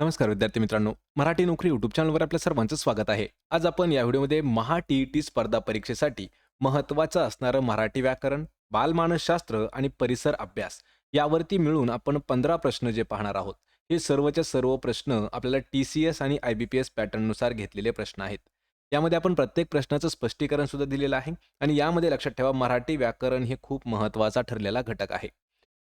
नमस्कार विद्यार्थी मित्रांनो मराठी नोकरी युट्यूब चॅनलवर आपल्या सर्वांचं स्वागत आहे. आज आपण या व्हिडिओमध्ये महा टी ई टी स्पर्धा परीक्षेसाठी महत्त्वाचं असणारं मराठी व्याकरण बालमानसशास्त्र आणि परिसर अभ्यास यावरती मिळून आपण पंधरा प्रश्न जे पाहणार आहोत हे सर्वच्या सर्व प्रश्न आपल्याला टी सी एस आणि आय बी पी एस पॅटर्ननुसार घेतलेले प्रश्न आहेत. यामध्ये आपण प्रत्येक प्रश्नाचं स्पष्टीकरण सुद्धा दिलेलं आहे आणि यामध्ये लक्षात ठेवा मराठी व्याकरण हे खूप महत्त्वाचा ठरलेला घटक आहे.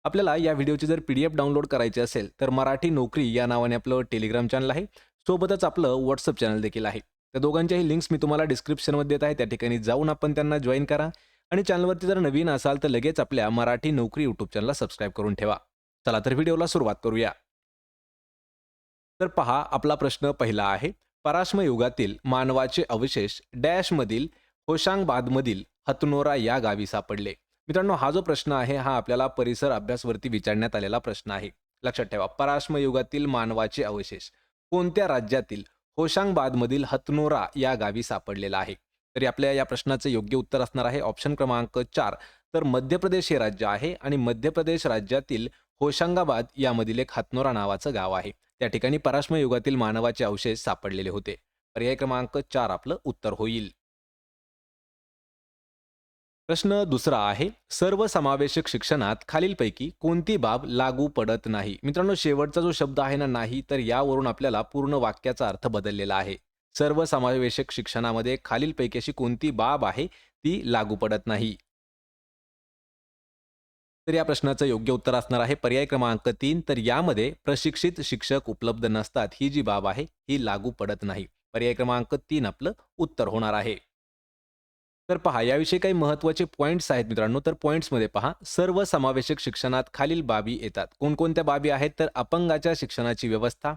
आपल्याला या व्हिडिओची जर पी डी एफ डाउनलोड करायची असेल तर मराठी नोकरी या नावाने आपलं टेलिग्राम चॅनल आहे. सोबतच आपलं व्हॉट्सअप चॅनल देखील आहे. त्या दोघांच्याही लिंक्स मी तुम्हाला डिस्क्रिप्शनमध्ये देत आहे. त्या ठिकाणी जाऊन आपण त्यांना जॉईन करा. आणि चॅनलवरती जर नवीन असाल तर लगेच आपल्या मराठी नोकरी यूट्यूब चॅनलला सबस्क्राईब करून ठेवा. चला तर व्हिडिओला सुरुवात करूया. तर पहा आपला प्रश्न पहिला आहे. पराश्म युगातील मानवाचे अवशेष डॅशमधील होशांगबादमधील हतनोरा या गावी सापडले. मित्रांनो हा जो प्रश्न आहे हा आपल्याला परिसर अभ्यासवरती विचारण्यात आलेला प्रश्न आहे. लक्षात ठेवा पराश्म युगातील मानवाचे अवशेष कोणत्या राज्यातील होशांगबादमधील हतनोरा या गावी सापडलेला आहे? तरी आपल्या या प्रश्नाचं योग्य उत्तर असणार आहे ऑप्शन क्रमांक चार. तर मध्य प्रदेश हे राज्य आहे आणि मध्य प्रदेश राज्यातील होशांगाबाद यामधील एक हतनोरा नावाचं गाव आहे. त्या ठिकाणी पराश्म युगातील मानवाचे अवशेष सापडलेले होते. पर्याय क्रमांक चार आपलं उत्तर होईल. प्रश्न दुसरा आहे सर्वसमावेशक शिक्षणात खालीलपैकी कोणती बाब लागू पडत नाही? मित्रांनो शेवटचा जो शब्द आहे ना नाही तर यावरून आपल्याला पूर्ण वाक्याचा अर्थ बदललेला आहे. सर्वसमावेशक शिक्षणामध्ये खालीलपैकी अशी कोणती बाब आहे ती लागू पडत नाही. तर या प्रश्नाचं योग्य उत्तर असणार आहे. पर्याय क्रमांक तीन तर यामध्ये प्रशिक्षित शिक्षक उपलब्ध नसतात. ही जी बाब आहे ही लागू पडत नाही. पर्याय क्रमांक तीन आपलं उत्तर होणार आहे. तर पहा याविषयी काही महत्त्वाचे पॉईंट्स आहेत मित्रांनो. तर पॉईंट्समध्ये पहा सर्व समावेशक शिक्षणात खालील बाबी येतात. कोणकोणत्या बाबी आहेत? तर अपंगाच्या शिक्षणाची व्यवस्था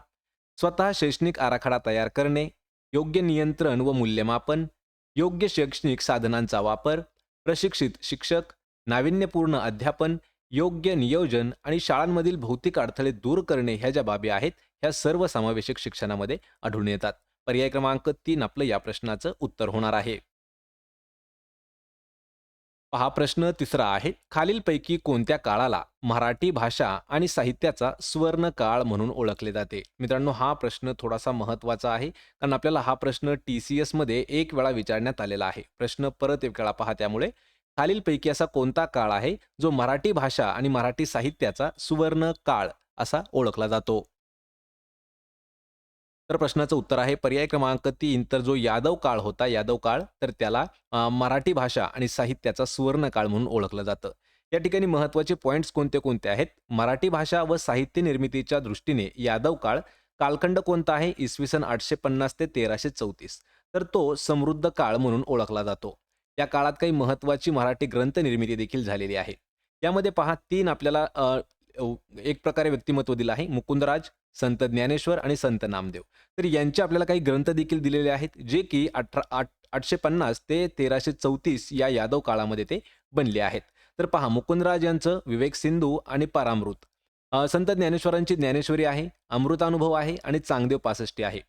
स्वतः शैक्षणिक आराखडा तयार करणे योग्य नियंत्रण व मूल्यमापन योग्य शैक्षणिक साधनांचा वापर प्रशिक्षित शिक्षक नाविन्यपूर्ण अध्यापन योग्य नियोजन आणि शाळांमधील भौतिक अडथळे दूर करणे ह्या ज्या बाबी आहेत ह्या सर्व समावेशक शिक्षणामध्ये आढळून येतात. पर्याय क्रमांक तीन आपलं या प्रश्नाचं उत्तर होणार आहे. पहा प्रश्न तिसरा आहे. खालीलपैकी कोणत्या काळाला मराठी भाषा आणि साहित्याचा सुवर्ण काळ म्हणून ओळखले जाते? मित्रांनो हा प्रश्न थोडासा महत्त्वाचा आहे कारण आपल्याला हा प्रश्न टी सी एसमध्ये एक वेळा विचारण्यात आलेला आहे. प्रश्न परत एक वेळा पहा त्यामुळे. खालीलपैकी असा कोणता काळ आहे जो मराठी भाषा आणि मराठी साहित्याचा सुवर्ण काळ असा ओळखला जातो? तर प्रश्नाचं उत्तर आहे पर्याय क्रमांक तीन तर जो यादव काळ होता यादव काळ तर त्याला मराठी भाषा आणि साहित्याचा सुवर्ण काळ म्हणून ओळखलं जातं. या ठिकाणी महत्त्वाचे पॉईंट्स कोणते कोणते आहेत? मराठी भाषा व साहित्य निर्मितीच्या दृष्टीने यादव काळ कालखंड कोणता आहे? इसवी सन आठशे पन्नास ते तेराशे चौतीस. तर तो समृद्ध काळ म्हणून ओळखला जातो. या काळात काही महत्त्वाची मराठी ग्रंथ निर्मिती देखील झालेली आहे. यामध्ये पहा तीन आपल्याला एक प्रकारे व्यक्तिमत्व दिलं आहे. मुकुंदराज संत ज्ञानेश्वर आणि संत नामदेव. तर यांचे आपल्याला काही ग्रंथ देखील दिलेले आहेत जे की अठरा आठ आठशे पन्नास ते तेराशे चौतीस या यादव काळामध्ये ते बनले आहेत. तर पहा मुकुंदराज यांचं विवेक सिंधू आणि परामृत. संत ज्ञानेश्वरांची ज्ञानेश्वरी आहे अमृतानुभव आहे आणि चांगदेव पासष्टी आहे.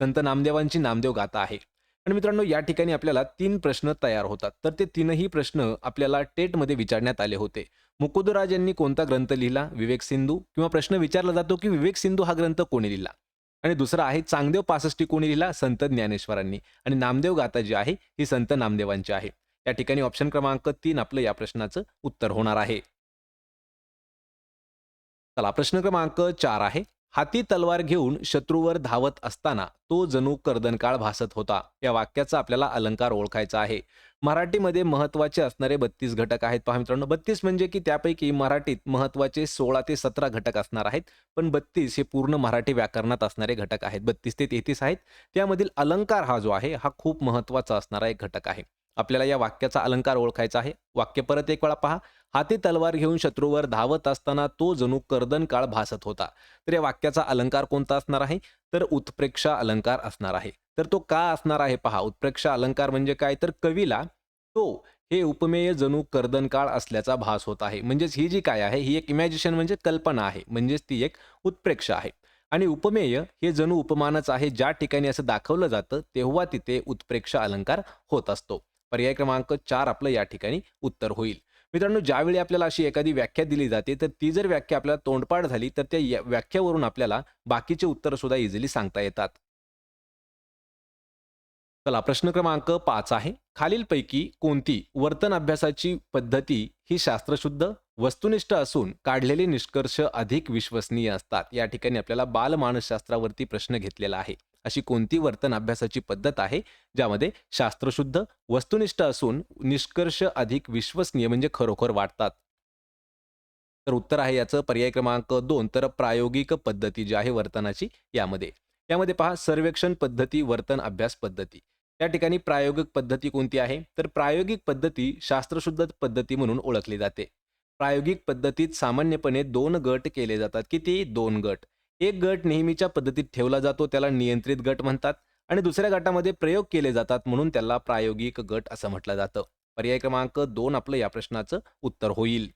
संत नामदेवांची नामदेव गाथा आहे. आणि मित्रांनो या ठिकाणी आपल्याला तीन प्रश्न तयार होतात. तर ते तीनही प्रश्न आपल्याला टेटमध्ये विचारण्यात आले होते. मुकुदराज यांनी कोणता ग्रंथ लिहिला? विवेक सिंधू. किंवा प्रश्न विचारला जातो की विवेक सिंधू हा ग्रंथ कोणी लिहिला? आणि दुसरा आहे चांगदेव पासष्टी कोणी लिहिला? संत ज्ञानेश्वरांनी. आणि नामदेव गाथा जी आहे ही संत नामदेवांची आहे. या ठिकाणी ऑप्शन क्रमांक तीन आपलं या प्रश्नाचं उत्तर होणार आहे. चला प्रश्न क्रमांक चार आहे. हाती तलवार घेऊन शत्रूवर धावत असताना तो जणू कर्दनकाळ भासत होता. या वाक्याचा आपल्याला अलंकार ओळखायचा आहे. मराठीमध्ये महत्त्वाचे असणारे बत्तीस घटक आहेत. पहा मित्रांनो बत्तीस म्हणजे की त्यापैकी मराठीत महत्त्वाचे सोळा ते सतरा घटक असणार आहेत. पण बत्तीस हे पूर्ण मराठी व्याकरणात असणारे घटक आहेत. बत्तीस ते तेहतीस आहेत. त्यामधील अलंकार हा जो आहे हा खूप महत्त्वाचा असणारा एक घटक आहे. आपल्याला या वाक्याचा अलंकार ओळखायचा आहे. वाक्य परत एक वेळा पहा. हाती तलवार घेऊन शत्रूवर धावत असताना तो जणू कर्दन काळ भासत होता. तर या वाक्याचा अलंकार कोणता असणार आहे? तर उत्प्रेक्षा अलंकार असणार आहे. तर तो का असणार आहे पहा. उत्प्रेक्षा अलंकार म्हणजे काय? तर कवीला तो हे उपमेय जणू कर्दन काळ असल्याचा भास होत आहे. म्हणजेच ही जी काय आहे? ही एक इमॅजिशन म्हणजे कल्पना आहे. म्हणजेच ती एक उत्प्रेक्षा आहे. आणि उपमेय हे जणू उपमानच आहे. ज्या ठिकाणी असं दाखवलं जातं तेव्हा तिथे उत्प्रेक्षा अलंकार होत असतो. पर्याय क्रमांक चार आपलं या ठिकाणी उत्तर होईल. मित्रांनो ज्यावेळी आपल्याला अशी एखादी व्याख्या दिली जाते तर ती जर व्याख्या आपल्याला तोंडपाठ झाली तर त्या या- व्याख्यावरून आपल्याला बाकीचे उत्तर सुद्धा इझिली सांगता येतात. चला प्रश्न क्रमांक पाच आहे. खालीलपैकी कोणती वर्तन अभ्यासाची पद्धती ही शास्त्रशुद्ध वस्तुनिष्ठ असून काढलेले निष्कर्ष अधिक विश्वसनीय असतात? या ठिकाणी आपल्याला बालमानसशास्त्रावरती प्रश्न घेतलेला आहे. अशी कोणती वर्तन अभ्यासाची पद्धत आहे ज्यामध्ये शास्त्रशुद्ध वस्तुनिष्ठ असून निष्कर्ष अधिक विश्वसनीय म्हणजे खरोखर वाटतात तर उत्तर आहे याचं. पर्याय क्रमांक दोन तर प्रायोगिक पद्धती जी आहे वर्तनाची यामध्ये. यामध्ये पहा सर्वेक्षण पद्धती वर्तन अभ्यास पद्धती. त्या ठिकाणी प्रायोगिक पद्धती कोणती आहे? तर प्रायोगिक पद्धती शास्त्रशुद्ध पद्धती म्हणून ओळखली जाते. प्रायोगिक पद्धतीत सामान्यपणे दोन गट केले जातात. किती? दोन गट. एक गट नेहमीच्या पद्धतीत ठेवला जातो त्याला नियंत्रित गट म्हणतात आणि दुसऱ्या गटामध्ये प्रयोग केले जातात म्हणून त्याला प्रायोगिक गट असं म्हटलं जातं. पर्याय क्रमांक दोन आपलं या प्रश्नाचं उत्तर होईल.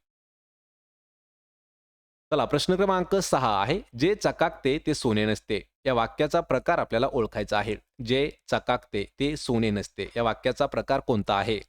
चला प्रश्न क्रमांक सहा आहे. जे चकाकते ते सोने नसते. या वाक्याचा प्रकार आपल्याला ओळखायचा आहे. जे चकाकते ते सोने नसते. या वाक्याचा प्रकार कोणता आहे?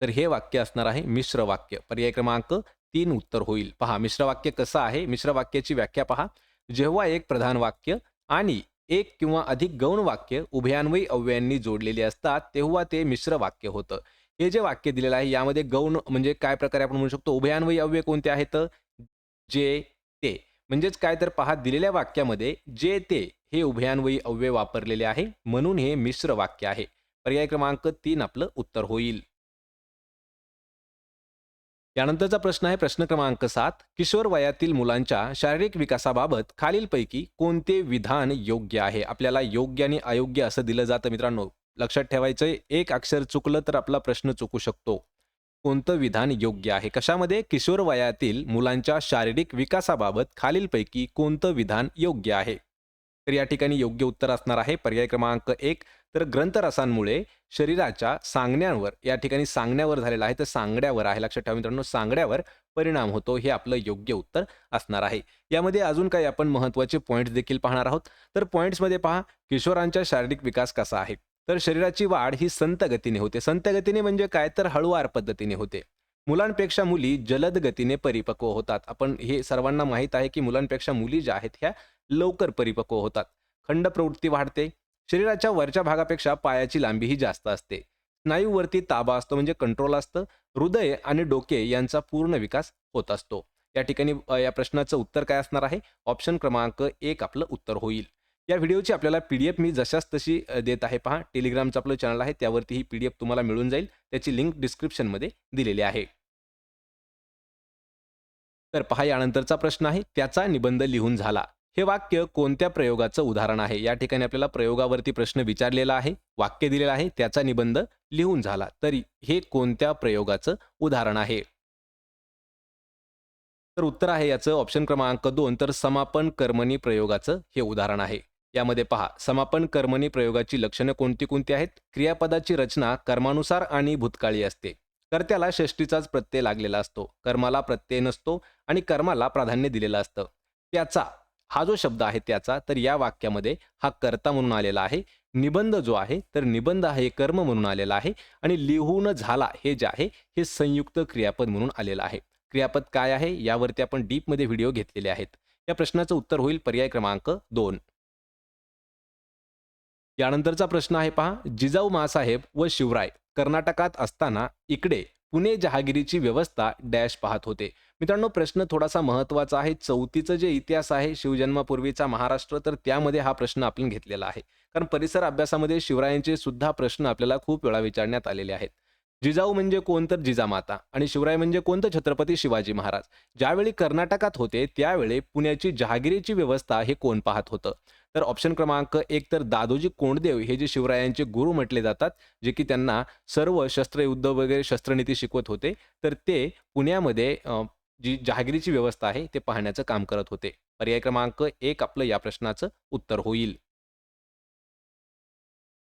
तर हे वाक्य असणार आहे मिश्र वाक्य. पर्याय क्रमांक तीन उत्तर होईल. पहा मिश्र वाक्य कसं आहे? मिश्र वाक्याची व्याख्या पहा. जेव्हा एक प्रधान वाक्य आणि एक किंवा अधिक गौण वाक्य उभयान्वयी अव्ययांनी जोडलेली असतात तेव्हा ते मिश्र वाक्य होतं. हे जे वाक्य दिलेलं आहे यामध्ये गौण म्हणजे काय प्रकारे आपण म्हणू शकतो? उभयान्वयी अव्यय कोणते आहेत? जे ते. म्हणजेच काय तर पहा दिलेल्या वाक्यामध्ये जे ते हे उभयान्वयी अव्यय वापरलेले आहे. म्हणून हे मिश्र वाक्य आहे. पर्याय क्रमांक तीन आपलं उत्तर होईल. यानंतरचा प्रश्न आहे प्रश्न क्रमांक सात. किशोर वयातील मुलांच्या शारीरिक विकासाबाबत खालीलपैकी कोणते विधान योग्य आहे? आपल्याला योग्य आणि अयोग्य असं दिलं जातं मित्रांनो. लक्षात ठेवायचंय एक अक्षर चुकलं तर आपला प्रश्न चुकू शकतो. कोणतं विधान योग्य आहे? कशामध्ये किशोर वयातील मुलांच्या शारीरिक विकासाबाबत खालीलपैकी कोणतं विधान योग्य आहे? तर या ठिकाणी योग्य उत्तर असणार आहे. पर्याय क्रमांक एक. तर ग्रंथरसांमुळे शरीराच्या सांगण्यावर या ठिकाणी सांगण्यावर झालेला आहे. तर सांगड्यावर आहे. लक्षात ठेवा मित्रांनो सांगड्यावर परिणाम होतो हे आपलं योग्य उत्तर असणार आहे. यामध्ये अजून काही आपण महत्त्वाचे पॉईंट्स देखील पाहणार आहोत. तर पॉईंट्समध्ये पहा किशोरांच्या शारीरिक विकास कसा आहे? तर शरीराची वाढ ही संत गतीने होते. संत गतीने म्हणजे काय? तर हळुवार पद्धतीने होते. मुलांपेक्षा मुली जलद गतीने परिपक्व होतात. आपण हे सर्वांना माहीत आहे की मुलांपेक्षा मुली ज्या आहेत ह्या लवकर परिपक्व होतात. खंड प्रवृत्ती वाढते. शरीराच्या वरच्या भागापेक्षा पायाची लांबी ही जास्त असते. स्नायूवरती ताबा असतो म्हणजे कंट्रोल असतं. हृदय आणि डोके यांचा पूर्ण विकास होत असतो. या ठिकाणी या प्रश्नाचं उत्तर काय असणार आहे? ऑप्शन क्रमांक एक आपलं उत्तर होईल. या व्हिडिओची आपल्याला पी डी एफ मी जशाच तशी देत आहे पहा. टेलिग्रामचं आपलं चॅनल आहे. त्यावरती ही पी डी एफ तुम्हाला मिळून जाईल. त्याची लिंक डिस्क्रिप्शनमध्ये दिलेली आहे. तर पहा यानंतरचा प्रश्न आहे. त्याचा निबंध लिहून झाला. हे वाक्य कोणत्या प्रयोगाचं उदाहरण आहे? या ठिकाणी आपल्याला प्रयोगावरती प्रश्न विचारलेला आहे वाक्य दिलेलं आहे त्याचा निबंध लिहून झाला. तरी हे कोणत्या प्रयोगाचं उदाहरण आहे? तर उत्तर आहे याचं. ऑप्शन क्रमांक दोन. तर समापन कर्मणी प्रयोगाचं हे उदाहरण आहे. यामध्ये पहा. समापन कर्मणी प्रयोगाची लक्षणं कोणती कोणती आहेत? क्रियापदाची रचना कर्मानुसार आणि भूतकाळी असते. कर्त्याला षष्टीचाच प्रत्यय लागलेला असतो. कर्माला प्रत्यय नसतो आणि कर्माला प्राधान्य दिलेलं असतं. त्याचा हा जो शब्द आहे त्याचा तर या वाक्यामध्ये हा कर्ता म्हणून आलेला आहे निबंध जो आहे तर निबंध हे कर्म म्हणून आलेला आहे आणि लिहून झाला हे जे आहे हे संयुक्त क्रियापद म्हणून आलेलं आहे. क्रियापद काय आहे? यावरती आपण डीपमध्ये व्हिडिओ घेतलेले आहेत. या प्रश्नाचं उत्तर होईल पर्याय क्रमांक दोन. यानंतरचा प्रश्न आहे पहा जिजाऊ मासाहेब व शिवराय कर्नाटकात असताना इकडे पुणे जहागिरीची व्यवस्था डॅश पाहत होते. मित्रांनो प्रश्न थोडासा महत्त्वाचा आहे. चौथीचं जे इतिहास आहे शिवजन्मापूर्वीचा महाराष्ट्र तर त्यामध्ये हा प्रश्न आपण घेतलेला आहे. कारण परिसर अभ्यासामध्ये शिवरायांचे सुद्धा प्रश्न आपल्याला खूप वेळा विचारण्यात आलेले आहेत. जिजाऊ म्हणजे कोण तर जिजामाता आणि शिवराय म्हणजे कोणतं छत्रपती शिवाजी महाराज. ज्यावेळी कर्नाटकात होते त्यावेळी पुण्याची जहागिरीची व्यवस्था हे कोण पाहत होतं? तर ऑप्शन क्रमांक एक तर दादोजी कोंडदेव हे जे शिवरायांचे गुरु म्हटले जातात जे की त्यांना सर्व शस्त्रयुद्ध वगैरे शस्त्रनीती शिकवत होते तर ते पुण्यामध्ये जी जहागिरीची व्यवस्था आहे ते पाहण्याचं काम करत होते. पर्याय क्रमांक एक आपलं या प्रश्नाचं उत्तर होईल.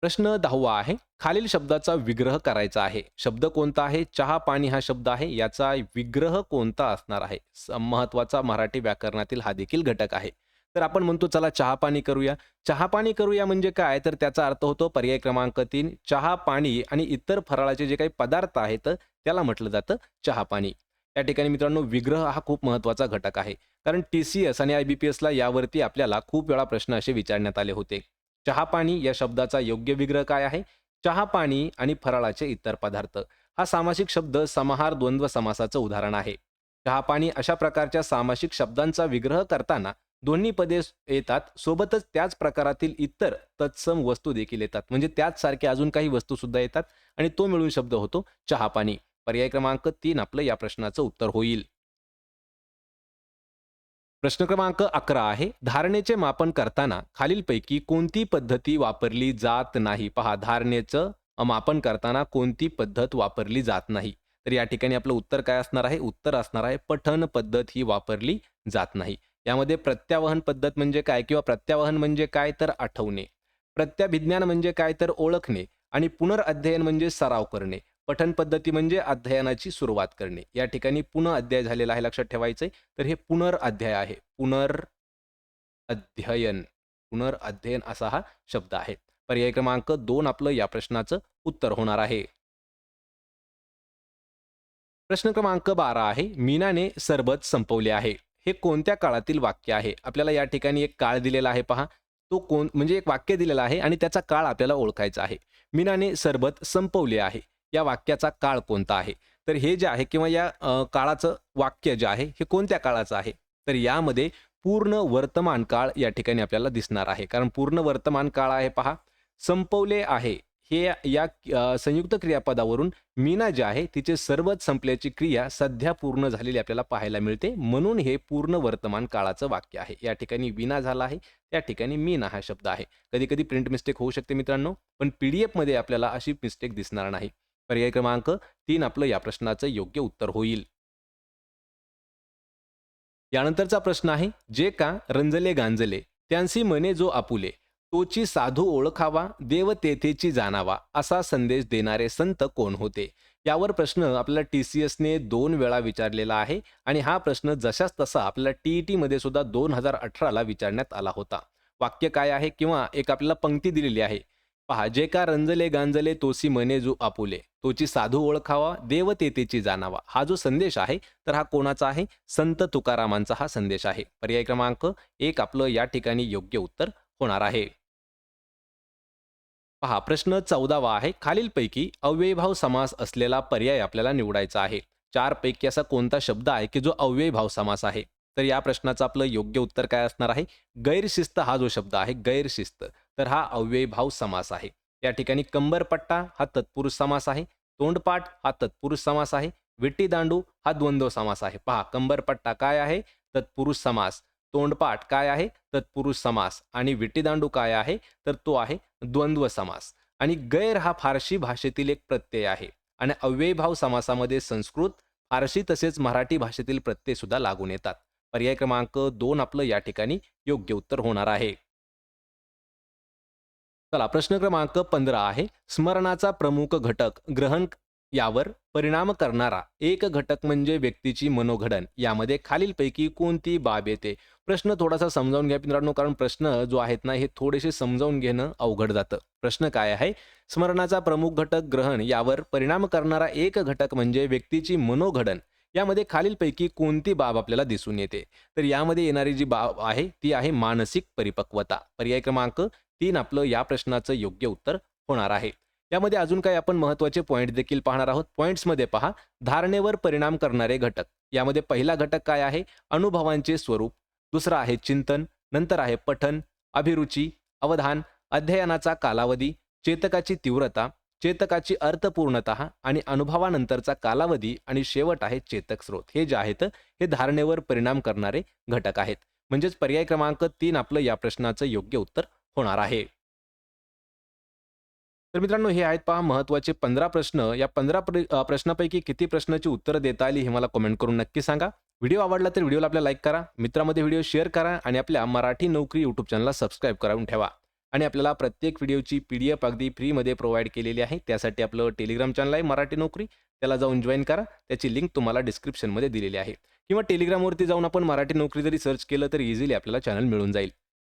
प्रश्न दहावा आहे खालील शब्दाचा विग्रह करायचा आहे. शब्द कोणता आहे? चहा पाणी हा शब्द आहे याचा विग्रह कोणता असणार आहे? महत्त्वाचा मराठी व्याकरणातील हा देखील घटक आहे. तर आपण म्हणतो चला चहा पाणी करूया. चहा पाणी करूया म्हणजे काय? तर त्याचा अर्थ होतो पर्याय क्रमांक तीन चहा पाणी आणि इतर फराळाचे जे काही पदार्थ आहेत त्याला म्हटलं जातं चहा पाणी. या ठिकाणी मित्रांनो विग्रह हा खूप महत्त्वाचा घटक आहे. कारण टी सी एस आणि आय बी पी एसला यावरती आपल्याला खूप वेळा प्रश्न असे विचारण्यात आले होते. चहापाणी या शब्दाचा योग्य विग्रह काय आहे? चहा पाणी आणि फराळाचे इतर पदार्थ. हा सामासिक शब्द समाहार द्वंद्व समासाचं उदाहरण आहे. चहा पाणी अशा प्रकारच्या सामासिक शब्दांचा विग्रह करताना दोन्ही पदे येतात. सोबतच त्याच प्रकारातील इतर तत्सम वस्तू देखील येतात. म्हणजे त्याच सारखे अजून काही वस्तू सुद्धा येतात आणि तो मिळून शब्द होतो चहा पाणी. पर्याय क्रमांक तीन आपलं या प्रश्नाचं उत्तर होईल. प्रश्न क्रमांक अकरा आहे धारणेचे मापन करताना खालीलपैकी कोणती पद्धती वापरली जात नाही? पहा धारणेचं मापन करताना कोणती पद्धत वापरली जात नाही? तर या ठिकाणी आपलं उत्तर काय असणार आहे? उत्तर असणार आहे पठन पद्धत ही वापरली जात नाही. यामध्ये प्रत्यावहन पद्धत म्हणजे काय किंवा प्रत्यावहन म्हणजे काय तर आठवणे प्रत्याभिज्ञान म्हणजे काय तर ओळखणे आणि पुनरअध्ययन म्हणजे सराव करणे. पठन पद्धती म्हणजे अध्ययनाची सुरुवात करणे. या ठिकाणी पुनः अध्याय झालेला आहे लक्षात ठेवायचंय. तर हे पुनर्अध्याय आहे. पुनर अध्ययन. पुनर्अध्ययन असा हा शब्द आहे. पर्याय क्रमांक दोन आपलं या प्रश्नाचं उत्तर होणार आहे. प्रश्न क्रमांक बारा आहे. मीनाने सरबत संपवले आहे. हे कोणत्या काळातील वाक्य आहे? आपल्याला या ठिकाणी एक काळ दिलेला आहे पहा. तो कोण म्हणजे एक वाक्य दिलेला आहे आणि त्याचा काळ आपल्याला ओळखायचा आहे. मीनाने सरबत संपवले आहे. या वाक्याचा काळ कोणता आहे? तर हे जे आहे किंवा या काळाचं वाक्य जे आहे हे कोणत्या काळाचं आहे? तर यामध्ये पूर्ण वर्तमान काळ या ठिकाणी आपल्याला दिसणार आहे. कारण पूर्ण वर्तमान काळ आहे पहा. संपवले आहे. हे या संयुक्त क्रियापदावरून मीना जे आहे तिचे सर्वच संपल्याची क्रिया सध्या पूर्ण झालेली आपल्याला पाहायला मिळते. म्हणून हे पूर्ण वर्तमान काळाचं वाक्य आहे. या ठिकाणी विना झाला आहे. त्या ठिकाणी मीना हा शब्द आहे. कधी कधी प्रिंट मिस्टेक होऊ शकते मित्रांनो पण पीडीएफमध्ये आपल्याला अशी मिस्टेक दिसणार नाही. पर्याय क्रमांक तीन आपलं या प्रश्नाचं योग्य उत्तर होईल. यानंतरचा प्रश्न आहे जे का रंजले गांजले त्यांसी मने जो आपुले तोची साधू ओळखावा देव तेथेची जाणावा असा संदेश देणारे संत कोण होते? यावर प्रश्न आपल्याला टी सी एसने दोन वेळा विचारलेला आहे आणि हा प्रश्न जशाच तसा आपल्याला टीईटी मध्ये सुद्धा दोन हजार अठराला विचारण्यात आला होता. वाक्य काय आहे किंवा एक आपल्याला पंक्ती दिलेली आहे? पहा जे का रंजले गांजले तोसी मने जो आपुले. तोची साधू ओळखावा देवतेतेची जाणावा. हा जो संदेश आहे तर हा कोणाचा आहे? संत तुकारामांचा हा संदेश आहे. पर्याय क्रमांक एक आपलं या ठिकाणी योग्य उत्तर होणार आहे. पहा प्रश्न चौदावा आहे. खालीलपैकी अव्ययभाव समास असलेला पर्याय आपल्याला निवडायचा आहे. चार पैकी असा कोणता शब्द आहे की जो अव्ययभाव समास आहे? तर या प्रश्नाचं आपलं योग्य उत्तर काय असणार आहे? गैरशिस्त हा जो शब्द आहे गैरशिस्त. तर हा अव्ययभाव समास आहे. या ठिकाणी कंबरपट्टा हा तत्पुरुष समास आहे. तोंडपाठ हा तत्पुरुष समास आहे. विट्टी दांडू हा द्वंद्व समास आहे. पहा कंबरपट्टा काय आहे? तत्पुरुष समास. तोंडपाठ काय आहे? तत्पुरुष समास. आणि विटीदांडू काय आहे? तर तो आहे द्वंद्व समास. आणि गैर हा फारशी भाषेतील एक प्रत्यय आहे. आणि अव्ययभाव समासामध्ये संस्कृत फारशी तसेच मराठी भाषेतील प्रत्यय सुद्धा लागून येतात. पर्याय क्रमांक दोन आपलं या ठिकाणी योग्य उत्तर होणार आहे. चला प्रश्न क्रमांक पंधरा आहे. स्मरणाचा प्रमुख घटक ग्रहण यावर परिणाम करणारा एक घटक म्हणजे व्यक्तीची मनोघडण. यामध्ये खालीलपैकी कोणती बाब येते? प्रश्न थोडासा समजावून घ्या मित्रांनो कारण प्रश्न जो आहेत ना हे थोडेसे समजावून घेणं अवघड जातं. प्रश्न काय आहे? स्मरणाचा प्रमुख घटक ग्रहण यावर परिणाम करणारा एक घटक म्हणजे व्यक्तीची मनोघडण. यामध्ये खालीलपैकी कोणती बाब आपल्याला दिसून येते? तर यामध्ये येणारी जी बाब आहे ती आहे मानसिक परिपक्वता. पर्याय क्रमांक तीन आपलं या प्रश्नाचं योग्य उत्तर होणार आहे. यामध्ये अजून काही आपण महत्त्वाचे पॉईंट देखील पाहणार आहोत. पॉईंट्समध्ये पहा धारणेवर परिणाम करणारे घटक. यामध्ये पहिला घटक काय आहे? अनुभवांचे स्वरूप. दुसरा आहे चिंतन. नंतर आहे पठन अभिरुची अवधान अध्ययनाचा कालावधी चेतकाची तीव्रता चेतकाची अर्थपूर्णता आणि अनुभवानंतरचा कालावधी आणि शेवट आहे चेतक स्रोत. हे जे आहेत हे धारणेवर परिणाम करणारे घटक आहेत. म्हणजेच पर्याय क्रमांक तीन आपलं या प्रश्नाचं योग्य उत्तर होणार आहे. तर मित्रांनो हे आहेत पहा महत्त्वाचे पंधरा प्रश्न. या पंधरा प्रश्नापैकी किती प्रश्नाची उत्तरं देता आली हे मला कमेंट करून नक्की सांगा. व्हिडिओ आवडला तर व्हिडिओला आपल्या लाईक करा मित्रामध्ये व्हिडिओ शेअर करा आणि आपल्या मराठी नोकरी यूट्यूब चॅनलला सबस्क्राईब करून ठेवा. आणि आपल्याला प्रत्येक व्हिडिओची पी डी एफ अगदी फ्रीमध्ये प्रोव्हाइड केलेली आहे. त्यासाठी आपलं टेलिग्राम चॅनल आहे मराठी नोकरी. त्याला जाऊन जॉईन करा. त्याची लिंक तुम्हाला डिस्क्रिप्शनमध्ये दिलेली आहे. किंवा टेलिग्रामवरती जाऊन आपण मराठी नोकरी जरी सर्च केलं तर इझिली आपल्याला चॅनल मिळून जाईल.